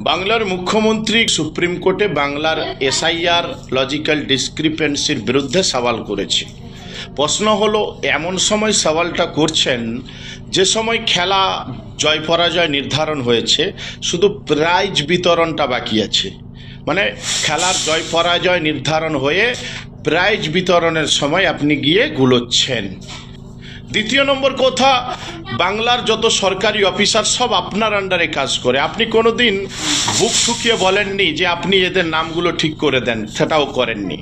বাংলার মুখ্যমন্ত্রী সুপ্রিম কোর্টে বাংলার এসআইআর লজিক্যাল ডিসক্রিপেন্সির বিরুদ্ধে সওয়াল করেছে। প্রশ্ন হলো, এমন সময় সওয়ালটা করছেন, যে সময় খেলা জয় পরাজয় নির্ধারণ হয়েছে, শুধু প্রাইজ বিতরণটা বাকি আছে। মানে খেলার জয় পরাজয় নির্ধারণ হয়ে প্রাইজ বিতরণের সময় আপনি গিয়ে গুলোচ্ছেন। দ্বিতীয় নম্বর কথা, বাংলার যত সরকারি অফিসার সব আপনার আন্ডারে কাজ করে। আপনি কোনোদিন বুক ঠুকিয়ে বলেননি যে আপনি এদের নামগুলো ঠিক করে দেন, সেটাও করেননি।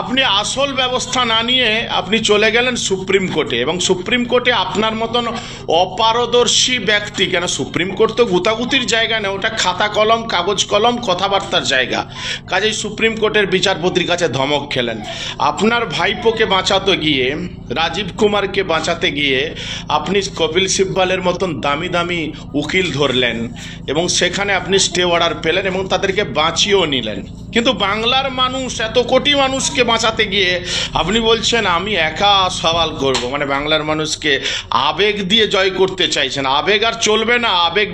আপনি আসল ব্যবস্থা না নিয়ে আপনি চলে গেলেন সুপ্রিম কোর্টে, এবং সুপ্রিম কোর্টে আপনার মতন অপারদর্শী ব্যক্তি, কেন সুপ্রিম কোর্ট তো গুতাগুতির জায়গা না, ওটা খাতা কলম, কাগজ কলম, কথাবার্তার জায়গা। কাজেই সুপ্রিম কোর্টের বিচারপতির কাছে ধমক খেলেন। আপনার ভাইপোকে বাঁচাতে গিয়ে, রাজীব কুমারকে বাঁচাতে গিয়ে আপনি কপিল সিব্বালের মতন দামি দামি উকিল ধরলেন এবং সেখানে আপনি স্টে অর্ডার পেলেন এবং তাদেরকে বাঁচিয়েও নিলেন। কিন্তু বাংলার মানুষ, এত কোটি মানুষকে বাঁচাতে গিয়ে আপনি বলছেন, আমি একা সওয়াল করব। মানে বাংলার মানুষকে আবেগ দিয়ে জয় করতে চাইছেন। আবেগ আর চলবে না। আবেগ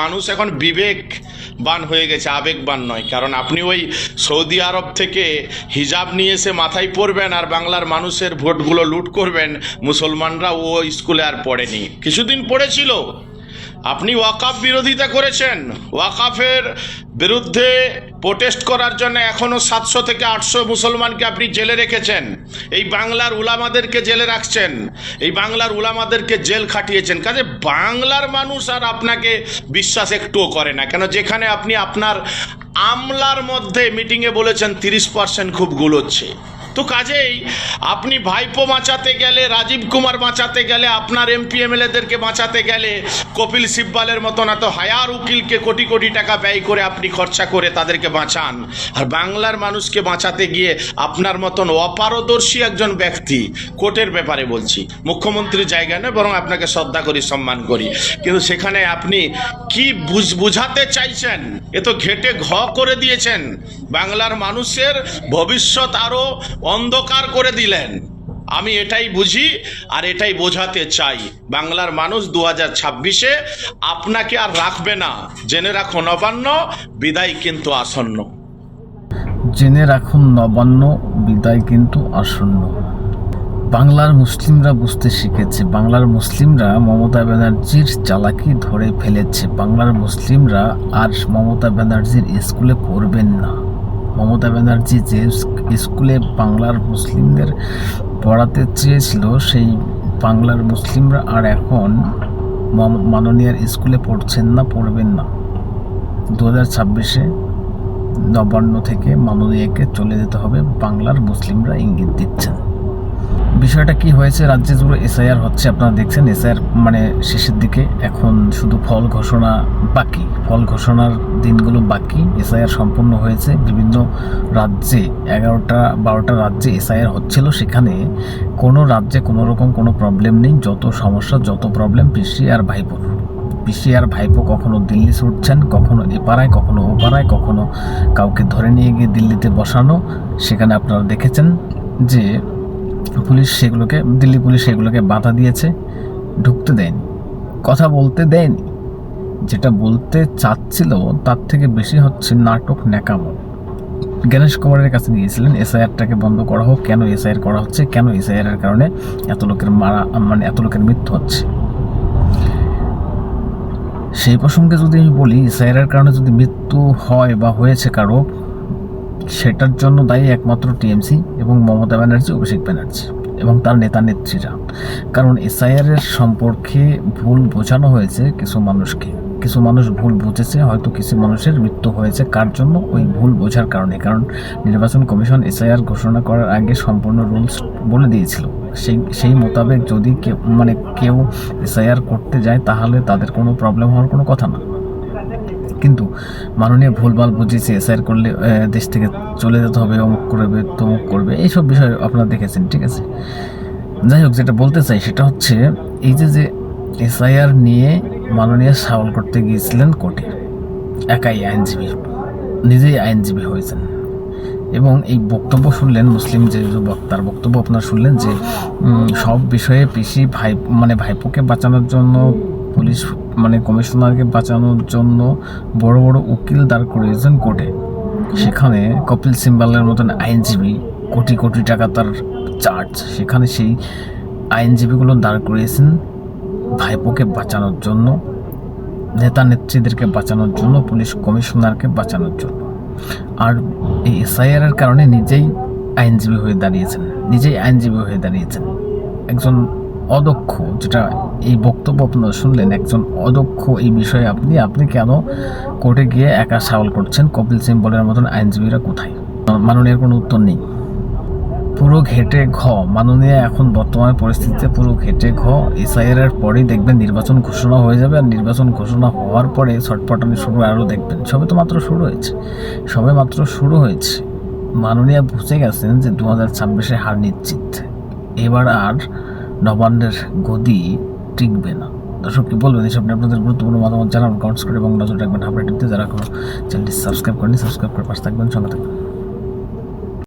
মানুষ এখন বিবেক। বান হয়ে গেছে আবেগবান নয়। কারণ আপনি ওই সৌদি আরব থেকে হিজাব নিয়ে এসে মাথায় পড়বেন আর বাংলার মানুষের ভোটগুলো লুট করবেন, মুসলমানরা ও স্কুলে আর পড়েনি। কিছুদিন পড়েছিল। আপনি ওয়াকাফ বিরোধিতা করেছেন। ওয়াকাফের বিরুদ্ধে প্রোটেস্ট করার জন্য এখনও সাতশো থেকে আটশো মুসলমানকে আপনি জেলে রেখেছেন। এই বাংলার উলামাদেরকে জেলে রাখছেন। এই বাংলার উলামাদেরকে জেল খাটিয়েছেন। কাজে বাংলার মানুষ আর আপনাকে বিশ্বাস একটুও করে না। কেন যেখানে আপনি আপনার আমলার মধ্যে মিটিংয়ে বলেছেন, তিরিশ পার্সেন্ট খুব গুলোচ্ছে তো কাজেই আপনি ভাইপো বাঁচাতে গেলে, রাজীব কুমার বাঁচাতে গেলে, আপনার এমপি, এমএলএদেরকে বাঁচাতে গেলে কপিল সিব্বালের মতন এত হায়ার উকিলকে কোটি কোটি টাকা ব্যয় করে আপনি খরচা করে তাদেরকে বাঁচান। আর বাংলার মানুষকে বাঁচাতে গিয়ে আপনার মতন অপারদর্শী একজন ব্যক্তি কোর্টের ব্যাপারে বলছি। মুখ্যমন্ত্রীর জায়গা নয়, বরং আপনাকে শ্রদ্ধা করি, সম্মান করি। কিন্তু সেখানে আপনি কি বুঝ বুঝাতে চাইছেন? এ তো ঘেটে ঘ করে দিয়েছেন। বাংলার মানুষের ভবিষ্যৎ আরও অন্ধকার করে দিলেন। আমি এটাই বুঝি আর এটাই বোঝাতে চাই। বাংলার মানুষ দু হাজার ছাব্বিশে আপনাকে আর রাখবে না। জেনে রাখুন নবান্ন, বিদায় কিন্তু আসন্ন। জেনে রাখুন নবান্ন, বিদায় কিন্তু আসন্ন। বাংলার মুসলিমরা বুঝতে শিখেছে, বাংলার মুসলিমরা মমতা ব্যানার্জির চালাকি ধরে ফেলেছে। বাংলার মুসলিমরা আর মমতা ব্যানার্জির স্কুলে পড়বেন না। মমতা ব্যানার্জি যে স্কুলে বাংলার মুসলিমদের পড়াতে চেয়েছিল, সেই বাংলার মুসলিমরা আর এখন মাননীয়ার স্কুলে পড়ছেন না, পড়বেন না। দু হাজার ছাব্বিশে নবান্ন থেকে মাননীয়াকে চলে যেতে হবে। বাংলার মুসলিমরা ইঙ্গিত দিচ্ছেন। বিষয়টা কি হয়েছে? রাজ্যে জুড়ে এসআইআর হচ্ছে, আপনারা দেখছেন এসআইআর মানে শেষের দিকে। এখন শুধু ফল ঘোষণা বাকি। ফল ঘোষণার দিনগুলো বাকি। এসআইআর সম্পূর্ণ হয়েছে। বিভিন্ন রাজ্যে, এগারোটা, বারোটা রাজ্যে এসআইআর হচ্ছিল সেখানে। কোনো রাজ্যে কোনো রকম কোনো প্রবলেম নেই। যত সমস্যা, যত প্রবলেম পিসি আর ভাইপোর পিসি আর ভাইপো কখনো দিল্লি ছুটছেন, কখনো এপাড়ায়, কখনো ওপাড়ায়, কখনো কাউকে ধরে নিয়ে গিয়ে দিল্লিতে বসানো। সেখানে আপনারা দেখেছেন যে পুলিশ সেগুলোকে, দিল্লি পুলিশ সেগুলোকে বাধা দিয়েছে, ঢুকতে দেয়নি। কথা বলতে দেয়নি। যেটা বলতে চাচ্ছিল, তার থেকে বেশি হচ্ছে নাটক ন্যাকামো। গণেশ কুমারের কাছে গিয়েছিলেন, এসআইআরটাকে বন্ধ করা হোক, কেন এসআইআর করা হচ্ছে, কেন এসআইআর কারণে এত লোকের মারা মানে এত লোকের মৃত্যু হচ্ছে? সেই প্রসঙ্গে যদি আমি বলি এসআইআর কারণে যদি মৃত্যু হয় বা হয়েছে কারও সেটার জন্য দায়ী একমাত্র টিএমসি এবং মমতা ব্যানার্জি, অভিষেক ব্যানার্জি এবং তার নেতা নেত্রীরা। কারণ এসআইআর এর সম্পর্কে ভুল বোঝানো হয়েছে কিছু মানুষকে। কিছু মানুষ ভুল বুঝেছে, হয়তো কিছু মানুষের মৃত্যু হয়েছে। কার জন্য? ওই ভুল বোঝার কারণে। কারণ নির্বাচন কমিশন এসআইআর ঘোষণা করার আগে সম্পূর্ণ রুলস বলে দিয়েছিল। সেই সেই মোতাবেক যদি কেউ মানে কেউ এসআইআর করতে যায়, তাহলে তাদের কোনো প্রবলেম হওয়ার কোনো কথা না। কিন্তু মাননীয় ভুলভাল বুঝিয়েছে এসআইআর করলে দেশ থেকে চলে যেতে হবে, অমুক করবে, তমুক করবে, এইসব বিষয় আপনারা দেখেছেন, ঠিক আছে? যাই হোক, যেটা বলতে চাই সেটা হচ্ছে, এই যে যে এসআইআর নিয়ে মাননীয় সাওয়াল করতে গিয়েছিলেন কোর্টে, একাই আইনজীবী, নিজেই আইনজীবী হয়েছেন। এবং এই বক্তব্য শুনলেন মুসলিম যে যুবক, তার বক্তব্য আপনারা শুনলেন যে সব বিষয়ে পিসি ভাই মানে ভাইপোকে বাঁচানোর জন্য পুলিশ মানে কমিশনারকে বাঁচানোর জন্য বড় বড় উকিল দাঁড় করিয়েছেন কোর্টে। সেখানে কপিল সিম্বালের মতন আইনজীবী কোটি কোটি টাকা তার চার্জ, সেখানে সেই আইনজীবীগুলো দাঁড় করিয়েছেন ভাইপোকে বাঁচানোর জন্য, নেতা নেত্রীদেরকে বাঁচানোর জন্য, পুলিশ কমিশনারকে বাঁচানোর জন্য। আর এই এসআইআর এর কারণে নিজেই আইনজীবী হয়ে দাঁড়িয়েছেন, নিজেই আইনজীবী হয়ে দাঁড়িয়েছেন। একজন অদক্ষ, যেটা এই বক্তব্য আপনারা শুনলেন, একজন অদক্ষ এই বিষয়ে আপনি আপনি কেন কোর্টে গিয়ে একা সওয়াল করছেন? কপিল সিম্বলের মতন আইনজীবীরা কোথায়? মাননীয় কোনো উত্তর নেই। পুরো ঘেটে ঘ, মাননীয় এখন বর্তমান পরিস্থিতিতে পুরো ঘেটে ঘ এসআইআর পরেই দেখবেন নির্বাচন ঘোষণা হয়ে যাবে আর নির্বাচন ঘোষণা হওয়ার পরে ছটপটানি শুরু আরও দেখবেন। সবে তো মাত্র শুরু হয়েছে। সবে মাত্র শুরু হয়েছে। মাননীয় বুঝে গেছেন যে দু হাজার ছাব্বিশে হার নিশ্চিত। এবার আর নবান্নের গদি টিকবে না। দর্শক, কি বলবেন? এসব নিয়ে আপনাদের গুরুত্বপূর্ণ মতামত জানান কমেন্টস করে এবং নজর রাখবেন আপডেট দিতে যারা কোনো চ্যানেলটি সাবস্ক্রাইব করেনি সাবস্ক্রাইব করে পাশে থাকবেন। সঙ্গে থাকবেন